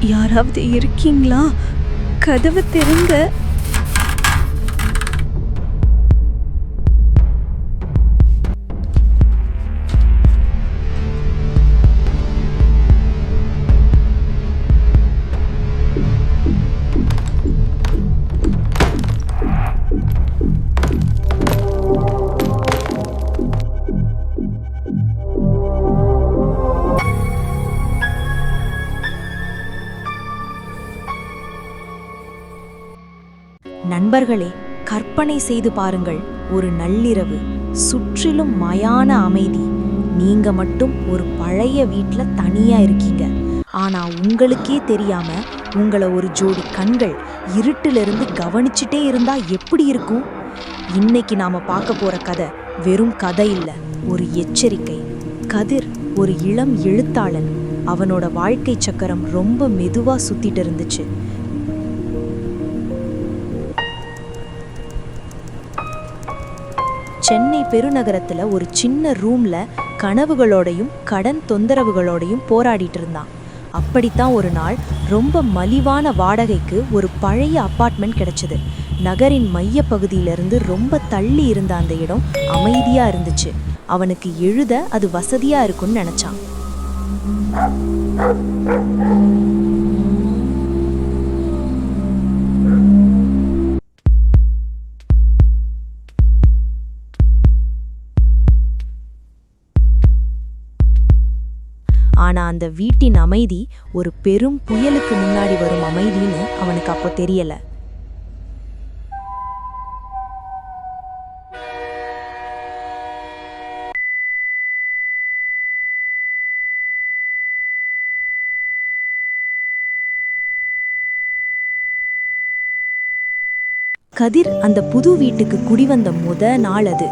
யாராவது இருக்கீங்களா? கதவு திறங்க நண்பர்களே கற்பனை செய்து பாருங்கள். ஒரு நள்ளிரவு சுற்றிலும் மயான அமைதி. நீங்க மட்டும் ஒரு பழைய வீட்டில் தனியா இருக்கீங்க. ஆனா உங்களுக்கே தெரியாம உங்களை ஒரு ஜோடி கண்கள் இருட்டிலிருந்து கவனிச்சுட்டே இருந்தா எப்படி இருக்கும்? இன்னைக்கு நாம பார்க்க போற கதை வெறும் கதை இல்ல ஒரு எச்சரிக்கை. கதிர் ஒரு இளம் எழுத்தாளன். அவனோட வாழ்க்கை சக்கரம் ரொம்ப மெதுவா சுத்திட்டு இருந்துச்சு. சென்னை பெருநகரத்தில் ஒரு சின்ன ரூமில் கனவுகளோடையும் கடன் தொந்தரவுகளோடையும் போராடிட்டு இருந்தான். அப்படித்தான் ஒரு நாள் ரொம்ப மலிவான வாடகைக்கு ஒரு பழைய அப்பார்ட்மெண்ட் கிடைச்சது. நகரின் மைய பகுதியிலிருந்து ரொம்ப தள்ளி இருந்த அந்த இடம் அமைதியாக இருந்துச்சு. அவனுக்கு எழுத அது வசதியாக இருக்கும்னு நினச்சான். ஆனா அந்த வீட்டின் அமைதி ஒரு பெரும் புயலுக்கு முன்னாடி வரும் அமைதின்னு அவனுக்கு அப்போ தெரியல. கதிர் அந்த புது வீட்டுக்கு குடிவந்த முத நாள் அது.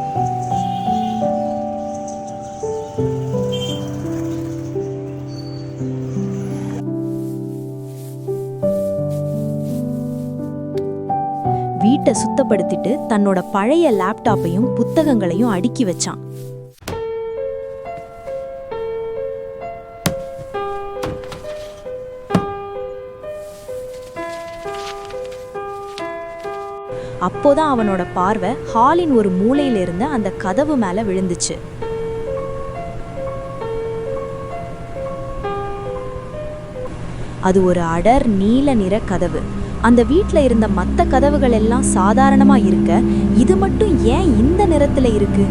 வீட்டை சுத்தப்படுத்திட்டு தன்னோட பழைய லேப்டாப்பையும் புத்தகங்களையும் அடுக்கி வச்சான். அப்போதான் அவனோட பார்வை ஹாலின் ஒரு மூலையிலிருந்து அந்த கதவு மேல விழுந்துச்சு. அது ஒரு அடர் நீல நிற கதவு. அந்த வீட்டில் இருந்த மற்ற கதவுகள் எல்லாம் சாதாரணமாக இருக்க இது மட்டும் ஏன் இந்த நிறத்தில் இருக்கு?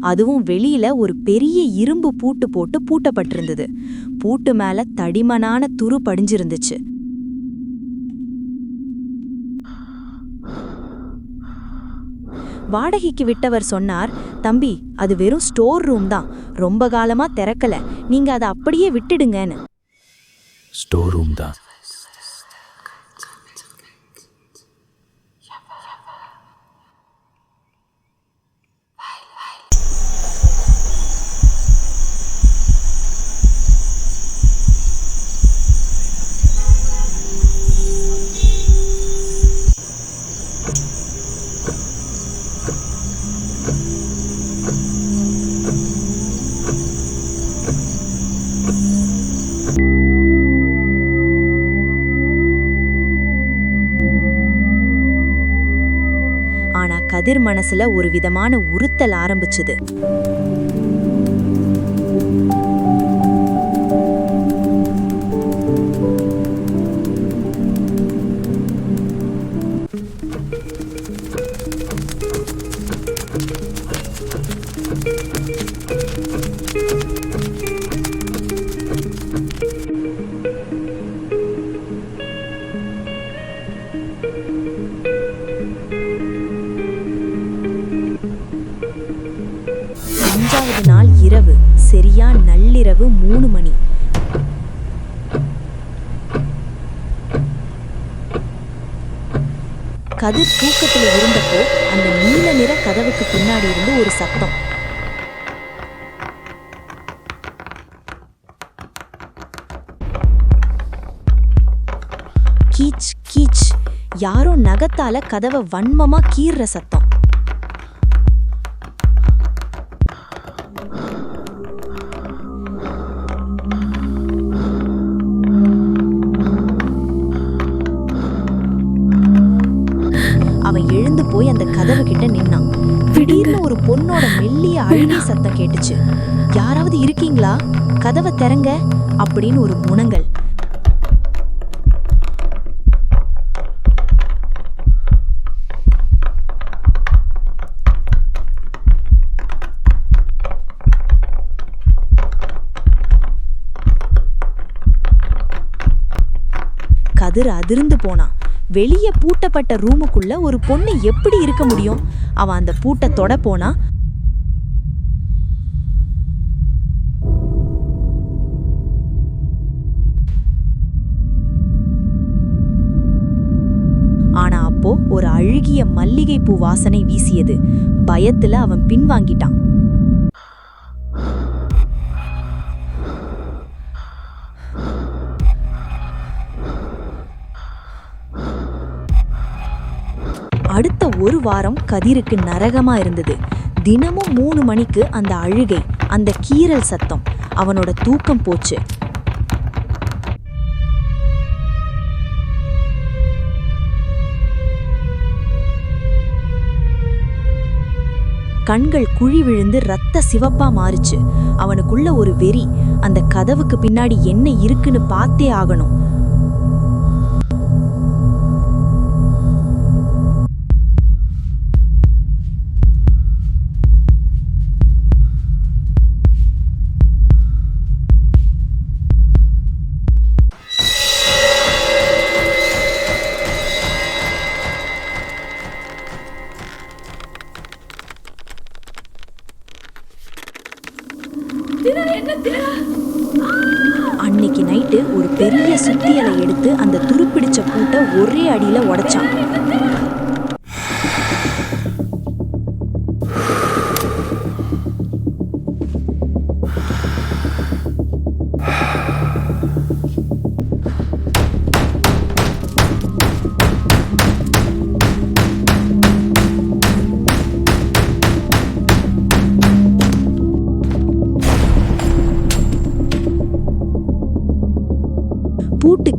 அதுவும் வெளியில ஒரு பெரிய இரும்பு பூட்டு போட்டு பூட்டப்பட்டிருந்தது. பூட்டு மேல தடிமனான துரு படிஞ்சிருந்துச்சு. வாடகைக்கு விட்டவர் சொன்னார் தம்பி அது வெறும் ஸ்டோர் ரூம் தான். ரொம்ப காலமா திறக்கல. நீங்க அதை அப்படியே விட்டுடுங்கன்னு. ஸ்டோர் ரூம் தான். கதிர் மனசுல ஒரு விதமான உறுத்தல் ஆரம்பிச்சுது. நள்ளிரவு மூணு மணி. கதிர் தூக்கத்தில் இருந்தப்போ அந்த நீல நிற கதவுக்கு பின்னாடி இருந்து ஒரு சத்தம். கீச் கீச். யாரோ நகத்தால கதவை வன்மமா கீறுற சத்தம். கதவு கிட்ட நின்னான் திடீர்னு ஒரு பொண்ணோட மெல்லிய அழுகை சத்தம் கேட்டுச்சு. யாராவது இருக்கீங்களா? கதவை திறங்க அப்படின்னு ஒரு முனங்கல். கதிர் அதிர்ந்து போனான். வெளியே பூட்டப்பட்ட ரூமுக்குள்ள ஒரு பொண்ணு எப்படி இருக்க முடியும்? அவன் அந்த பூட்டை தொட போனா? ஆனா அப்போ ஒரு அழுகிய மல்லிகை பூ வாசனை வீசியது. பயத்துல அவன் பின்வாங்கிட்டான். ஒரு வாரம் கதிருக்கு நரகமா இருந்தது. தினமும் மூணு மணிக்கு அந்த அழுகை அந்த கீறல் சத்தம் அவனோட தூக்கம் போச்சு. கண்கள் குழி விழுந்து ரத்த சிவப்பா மாறுச்சு. அவனுக்குள்ள ஒரு வெறி அந்த கதவுக்கு பின்னாடி என்ன இருக்குன்னு பார்த்தே ஆகணும். அன்னைக்கு நைட்டு ஒரு பெரிய சுத்தியலை எடுத்து அந்த துருப்பிடிச்ச கூட்டை ஒரே அடியில உடைச்சான்.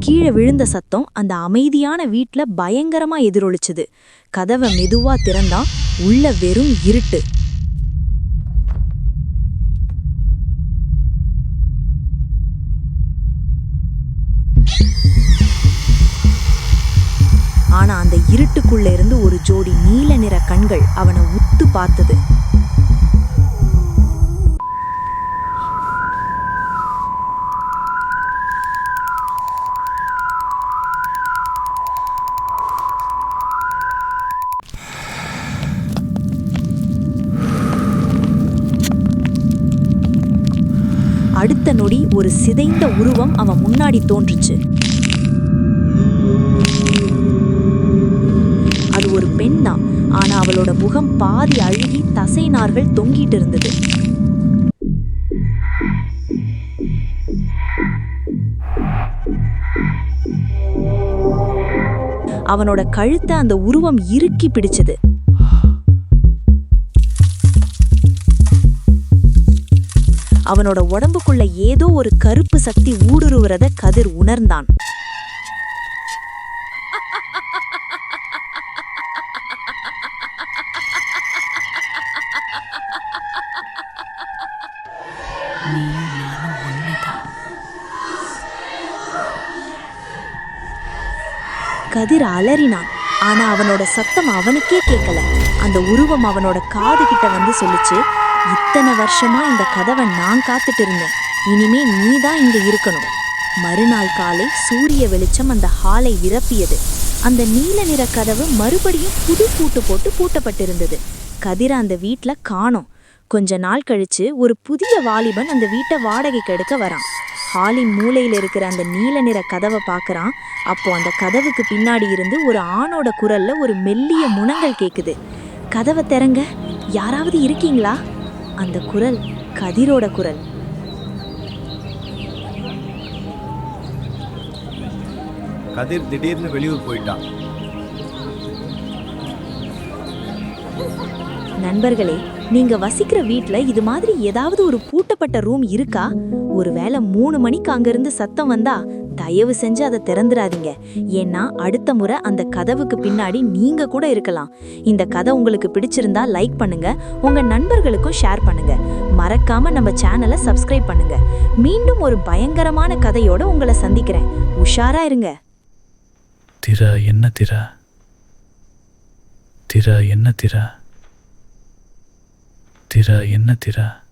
கீழே விழுந்த சத்தம் அந்த அமைதியான வீட்ல பயங்கரமா எதிரொலிச்சுது. கதவை மெதுவா திறந்தா உள்ள வெறும் இருட்டு. ஆனா அந்த இருட்டுக்குள்ள இருந்து ஒரு ஜோடி நீல நிற கண்கள் அவனை உத்து பார்த்தது. நொடி ஒரு சிதைந்த உருவம் அவன் முன்னாடி தோன்றுச்சு. அது ஒரு பெண் தான் ஆனா அவளோட முகம் பாதி அழுகி தசை நார்கள் தொங்கிட்டு இருந்தது. அவனோட கழுத்தை அந்த உருவம் இறுக்கி பிடிச்சது. அவனோட உடம்புக்குள்ள ஏதோ ஒரு கருப்பு சக்தி ஊடுருவுறத கதிர் உணர்ந்தான். கதிர் அலறினான். ஆனா அவனோட சத்தம் அவனுக்கே கேட்கல. அந்த உருவம் அவனோட காது கிட்ட வந்து சொல்லுச்சு இத்தனை வருஷமா இந்த கதவை நான் காத்துட்டு இருந்தேன் இனிமே நீ தான் இங்க இருக்கணும். மறுநாள் காலை சூரிய வெளிச்சம் அந்த ஹாலை நிரப்பியது. அந்த நீல நிற கதவு மறுபடியும் புது பூட்டு போட்டு பூட்டப்பட்டிருந்தது. கதிர அந்த வீட்ல காணோம். கொஞ்ச நாள் கழிச்சு ஒரு புதிய வாலிபன் அந்த வீட்டை வாடகைக்கு எடுக்க வரான். ஹாலின் மூலையில் இருக்கிற அந்த நீல நிற கதவை பார்க்கறான் அப்போ அந்த கதவுக்கு பின்னாடி இருந்து ஒரு ஆணோட குரல்ல ஒரு மெல்லிய முனங்கள் கேக்குது. கதவை திறங்க யாராவது இருக்கீங்களா? அந்த குரல் கதிரோட குரல். கதிர் திடீர்னு வெளியூர் போயிட்டான். நண்பர்களே நீங்க வசிக்கிற வீட்ல இது மாதிரி ஏதாவது ஒரு பூட்டப்பட்ட ரூம் இருக்கா? ஒருவேளை மூணு மணிக்கு அங்கிருந்து சத்தம் வந்தா தயவு செஞ்சு அதை திறந்துடாதீங்க. ஏன்னா அடுத்த முறை அந்த கதவுக்கு பின்னாடி நீங்க கூட இருக்கலாம். இந்த கதை உங்களுக்கு பிடிச்சிருந்தா லைக் பண்ணுங்க உங்க நண்பர்களுக்கும் ஷேர் பண்ணுங்க. மறக்காம நம்ம சேனலை சப்ஸ்கிரைப் பண்ணுங்க. மீண்டும் ஒரு பயங்கரமான கதையோட உங்களை சந்திக்கிறேன். உஷாரா இருங்க. திரா என்ன திரா? திரா என்ன திரா? திரா என்ன திரா?